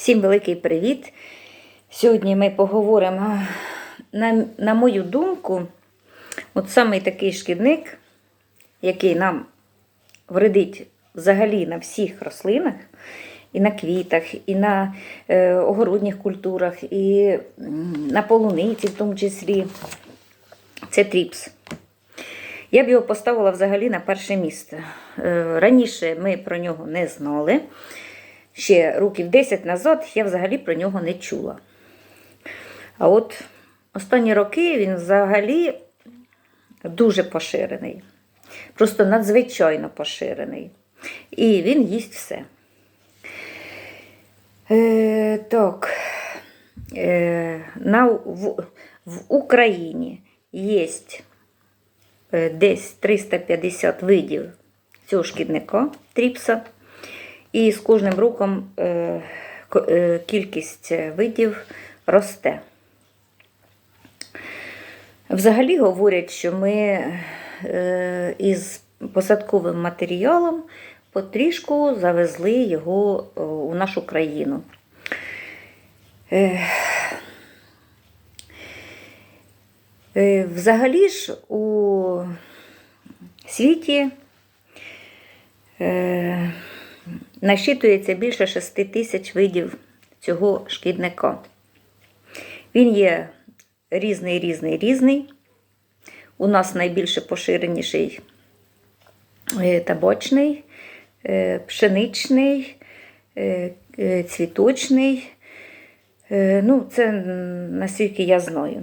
Всім великий привіт! Сьогодні ми поговоримо, на, на мою думку, от саме такий шкідник, який нам вредить взагалі на всіх рослинах, і на квітах, і на е, огородніх культурах, і на полуниці в тому числі, це тріпс. Я б його поставила взагалі на перше місце. Е, Раніше ми про нього не знали. Ще років 10 назад я взагалі про нього не чула. А от останні роки він взагалі дуже поширений. Просто надзвичайно поширений. І він їсть все. Е, так. Е, на, в, в Україні є е, десь 350 видів цього шкідника тріпса. І з кожним роком е, е, кількість видів росте. Взагалі говорять, що ми е, із посадковим матеріалом потрішку завезли його е, у нашу країну. Е, е, Взагалі ж у світі е, насчитується більше 6 тисяч видів цього шкідника. Він є різний, різний, різний. У нас найбільше поширеніший е, табачний, е, пшеничний, е, цвіточний. Ну, це наскільки я знаю.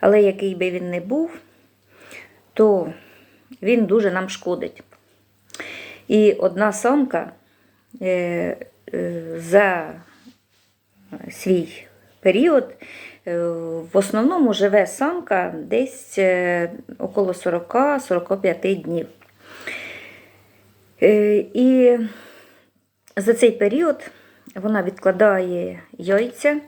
Але який би він не був, то він дуже нам шкодить. І одна самка е, е, за свій період е, в основному живе самка десь около 40-45 днів. І за цей період вона відкладає яйця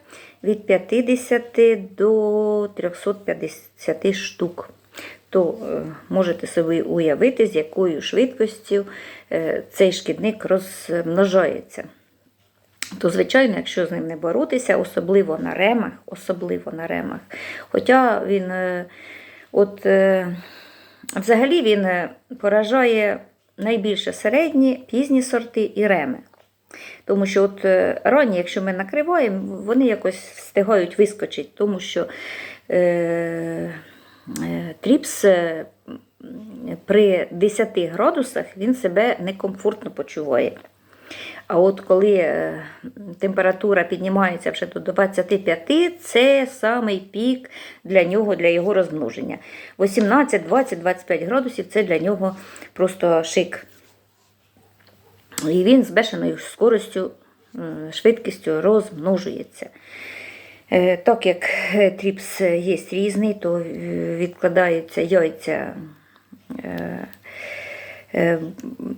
від 50 до 350 штук. То е, можете собі уявити, з якою швидкістю е, цей шкідник розмножається. То, звичайно, якщо з ним не боротися, особливо на ремах, особливо на ремах. Хоча він, е, от, взагалі він поражає найбільше середні, пізні сорти і реми. Тому що от ранні, якщо ми накриваємо, вони якось встигають вискочити, тому що е, тріпс е, при 10 градусах він себе некомфортно почуває. А от коли е, температура піднімається вже до 25, це самий пік для нього, для його розмноження. 18, 20, 25 градусів це для нього просто шик. І він з бешеною скоростю, е, швидкістю розмножується. Е, Так як е, тріпс є різний, то е, відкладаються яйця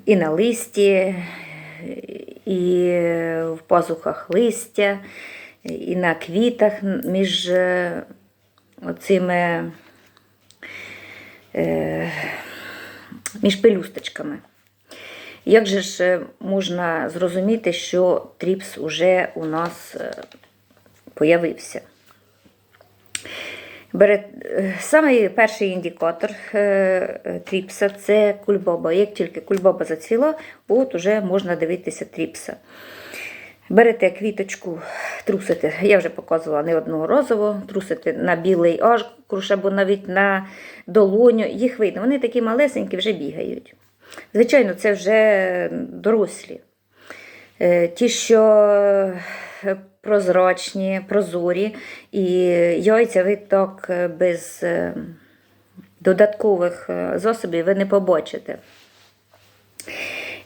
і на листі, і в пазухах листя, і на квітах між оцими між пелюсточками. Як же ж можна зрозуміти, що тріпс уже у нас появився? Е, Самий перший індикатор е, тріпса це кульбаба. Як тільки кульбаба зацвіла, от уже можна дивитися тріпса. Берете квіточку, трусите, я вже показувала не неодноразово, трусите на білий аркуш або навіть на долоню. Їх видно, вони такі малесенькі вже бігають. Звичайно, це вже дорослі. Е, Ті, що прозрачні, прозорі, і яйця ви так е, без е, додаткових е, засобів ви не побачите.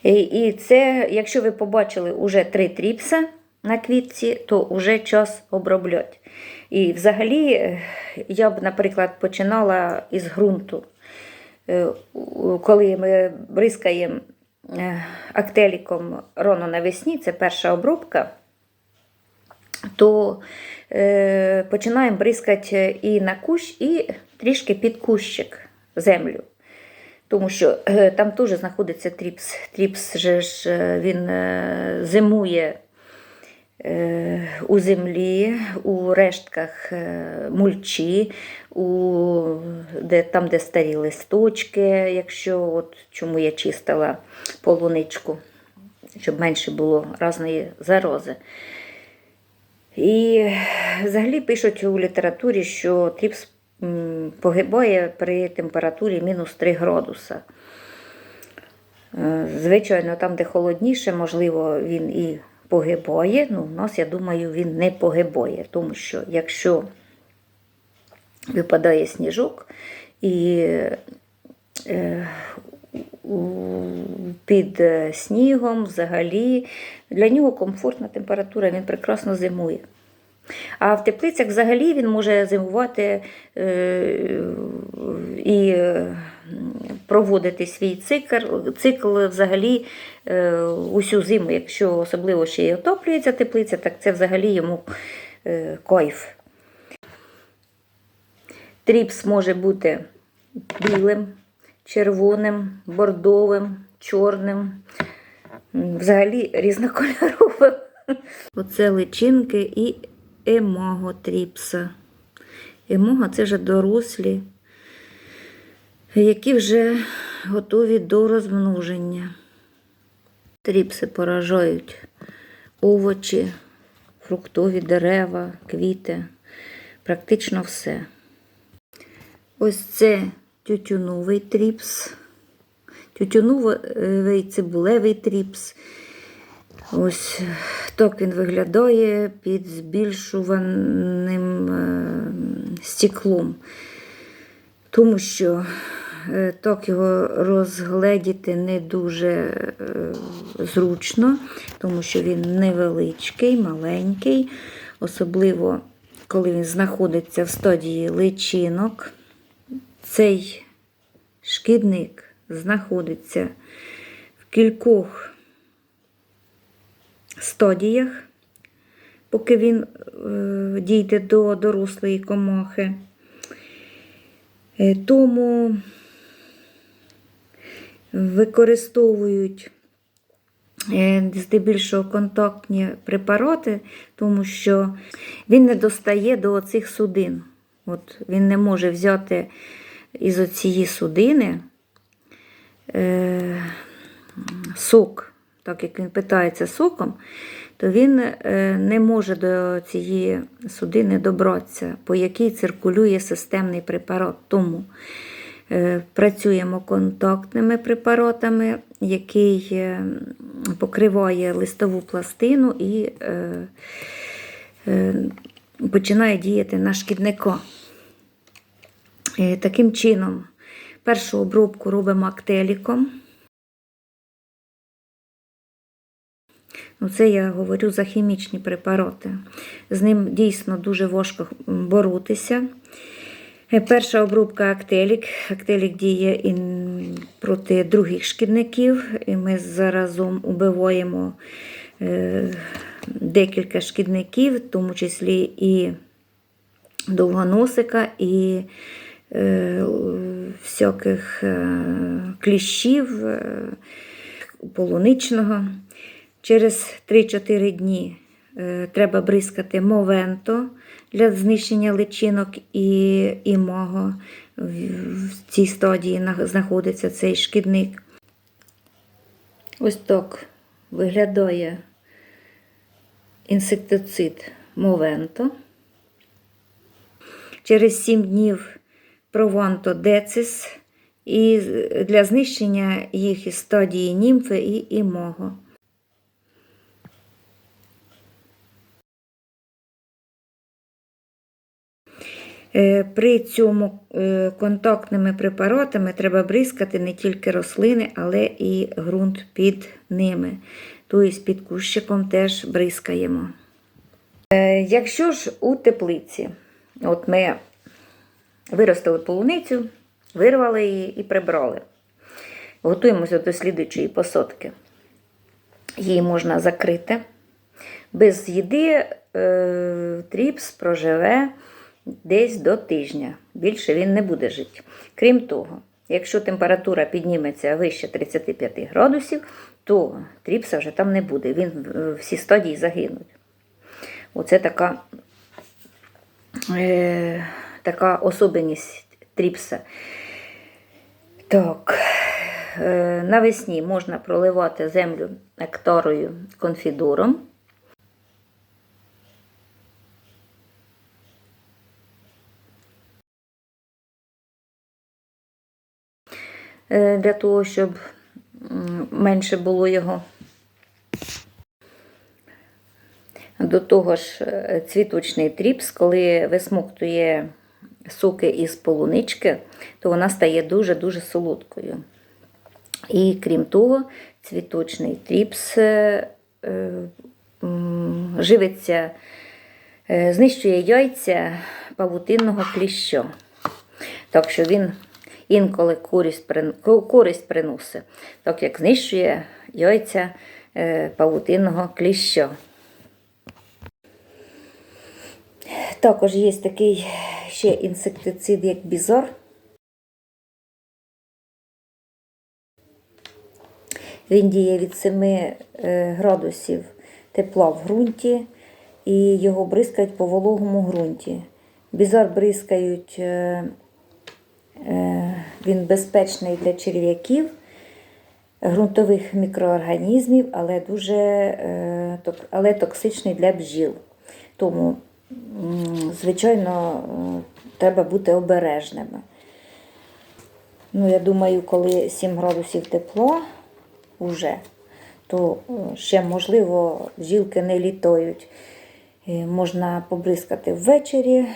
І, це, якщо ви побачили уже три тріпса на квітці, то вже час обробляти. І взагалі я б, наприклад, починала із ґрунту. Коли ми бризкаємо актеліком рано навесні, це перша обробка, то е, починаємо бризкати і на кущ, і трішки під кущик землю. Тому що е, там теж знаходиться тріпс. Тріпс же ж е, він е, зимує е, у землі, у рештках е, мульчі, у, де, там, де старі листочки, якщо от, чому я чистила полуничку, щоб менше було різної зарози. І взагалі пишуть у літературі, що тріпс погибає при температурі мінус 3 градуса. Е, Звичайно, там, де холодніше, можливо, він і погибає. Ну, у нас, я думаю, він не погибає, тому що якщо випадає сніжок і е, під е, снігом взагалі для нього комфортна температура, він прекрасно зимує. А в теплицях взагалі він може зимувати е, і е, проводити свій цикл, цикл взагалі усю зиму. Якщо особливо ще й отоплюється теплиця, так це взагалі йому кайф. Тріпс може бути білим, червоним, бордовим, чорним, взагалі різнокольоровим. Оце личинки і емого тріпса. Емого це вже дорослі, які вже готові до розмноження. Тріпси поражають овочі, фруктові дерева, квіти, практично все. Ось це тютюновий тріпс, тютюновий цибулевий тріпс. Ось так він виглядає під збільшуваним е, стеклом. Тому що е, так його розгледіти не дуже е, зручно, тому що він невеличкий, маленький, особливо коли він знаходиться в стадії личинок. Цей шкідник знаходиться в кількох стадіях, поки він е, дійде до дорослої комахи. Е, Тому використовують е, здебільшого контактні препарати, тому що він не достає до цих судин. От Він не може взяти із оцієї судини е, сок, так як він питається соком, то він е, не може до цієї судини добратися, по якій циркулює системний препарат. Тому е, працюємо контактними препаратами, який е, покриває листову пластину і починає діяти на шкідника. Е, Таким чином, першу обробку робимо актеліком. Ну, це я говорю за хімічні препарати. З ним дійсно дуже важко боротися. Е, Перша обробка актелік. Актелік діє проти других шкідників. І ми заразом убиваємо е, декілька шкідників, в тому числі і довгоносика, і всяких е, кліщів е, полуничного. Через 3-4 дні е, треба бризкати мовенто для знищення личинок і імого. В цій стадії знаходиться цей шкідник. Ось так виглядає інсектицид мовенто. Через 7 днів прованто децис і для знищення їх із стадії німфи і імого. Е, При цьому е, контактними препаратами треба бризкати не тільки рослини, але і ґрунт під ними. Тобто під кущиком теж бризкаємо. Е, Якщо ж у теплиці, от ми виростили полуницю, вирвали її і прибрали. Готуємося до слідуючої посадки. Її можна закрити. Без їди е, тріпс проживе десь до тижня. Більше він не буде жити. Крім того, якщо температура підніметься вище 35 градусів, то тріпса вже там не буде. Він е, всі стадії загинуть. Оце така, е, така особливість тріпса. Так, е, навесні можна проливати землю нектарою конфідуром. Е, Для того, щоб менше було його. До того ж, е, цвіточний тріпс, коли висмоктує соки із полунички, то вона стає дуже-дуже солодкою. І крім того, цвіточний тріпс е, е, живиться, е, знищує яйця павутинного кліща. Так що він інколи користь, користь приносить, так як знищує яйця е, павутинного кліща. Також є такий ще інсектицид, як бізор. Він діє від 7 градусів тепла в ґрунті і його бризкають по вологому ґрунті. Бізар бризкають, е, е, він безпечний для черв'яків, ґрунтових мікроорганізмів, але дуже е, але токсичний для бджіл. Тому, звичайно, е, треба бути обережними. Ну, я думаю, коли 7 градусів тепла уже, то е, ще, можливо, бджілки не літають. Можна побризкати ввечері,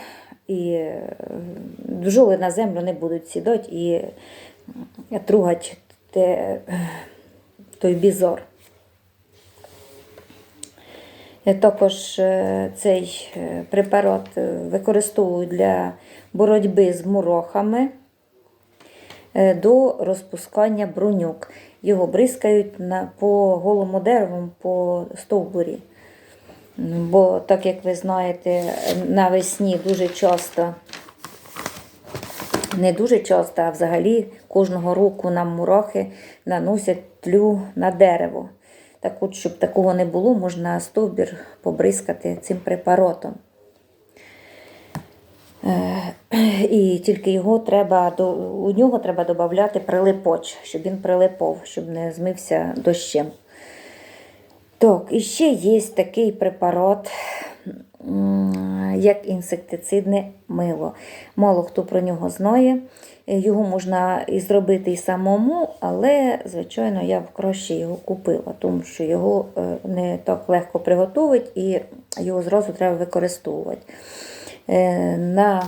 і е, бджоли на землю не будуть сідати і тругати той бізор. Е, Також е, цей е, препарат використовують для боротьби з мурохами до розпускання бруньок. Його бризкають на, по голому дереву, по стовбурі. Бо, так як ви знаєте, навесні дуже часто, не дуже часто, а взагалі кожного року нам мурахи наносять тлю на дерево. Так от, щоб такого не було, можна стовбір побризкати цим препаратом. Е, І тільки його треба у нього треба додати прилипоч, щоб він прилипов, щоб не змився дощем. Так, і ще є такий препарат, як інсектицидне мило. Мало хто про нього знає. Його можна і зробити і самому, але, звичайно, я б краще його купила, тому що його е, не так легко приготувати і його зразу треба використовувати. Е, На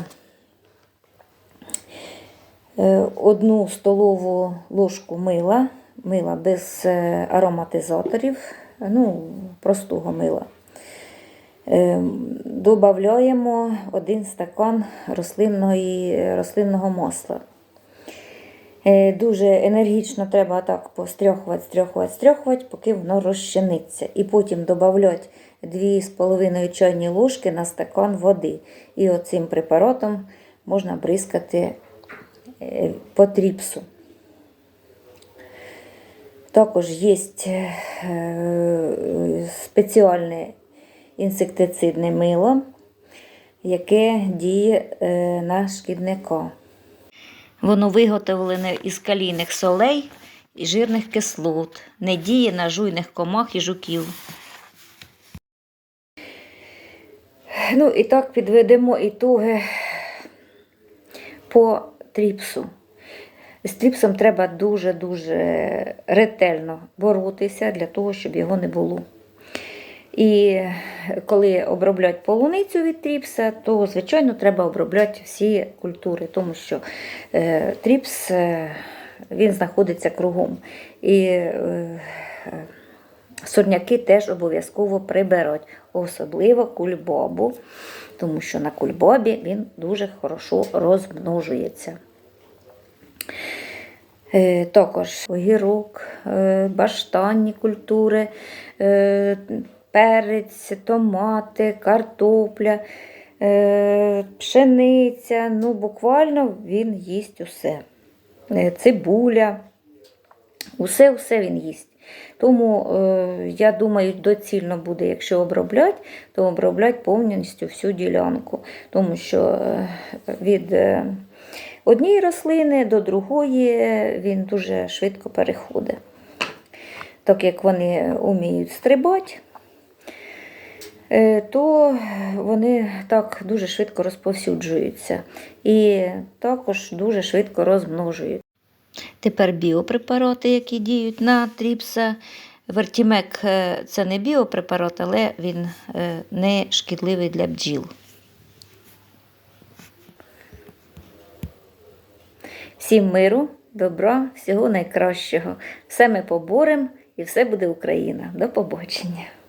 е, одну столову ложку мила, мила без ароматизаторів, ну, простого мила. Е, Додаємо один стакан рослинної, рослинного масла. Е, Дуже енергічно треба так постряхувати, стряхувати, стряхувати, поки воно розчиниться. І потім додати 2,5 чайні ложки на стакан води. І оцим препаратом можна бризкати е, по тріпсу. Також є е, спеціальне інсектицидне мило, яке діє е, на шкідника. Воно виготовлене із калійних солей і жирних кислот, не діє на жуйних комах і жуків. Ну і так підведемо ітоги по тріпсу. З тріпсом треба дуже-дуже ретельно боротися для того, щоб його не було. І коли оброблять полуницю від тріпса, то, звичайно, треба обробляти всі культури, тому що е, тріпс е, він знаходиться кругом. І е, сорняки теж обов'язково приберуть, особливо кульбобу, тому що на кульбобі він дуже хорошо розмножується. Також огірок, баштанні культури, перець, томати, картопля, е, пшениця. Ну, буквально він їсть усе. Е, Цибуля. Усе-усе він їсть. Тому е, я думаю, доцільно буде, якщо обробляти, то обробляти повністю всю ділянку. Тому що від однієї рослини до другої він дуже швидко переходить. Так як вони вміють стрибати, то вони так дуже швидко розповсюджуються і також дуже швидко розмножують. Тепер біопрепарати, які діють на тріпса. Вертімек е, це не біопрепарат, але він е, не шкідливий для бджіл. Всім миру, добра, всього найкращого. Все ми поборемо і все буде Україна. До побачення.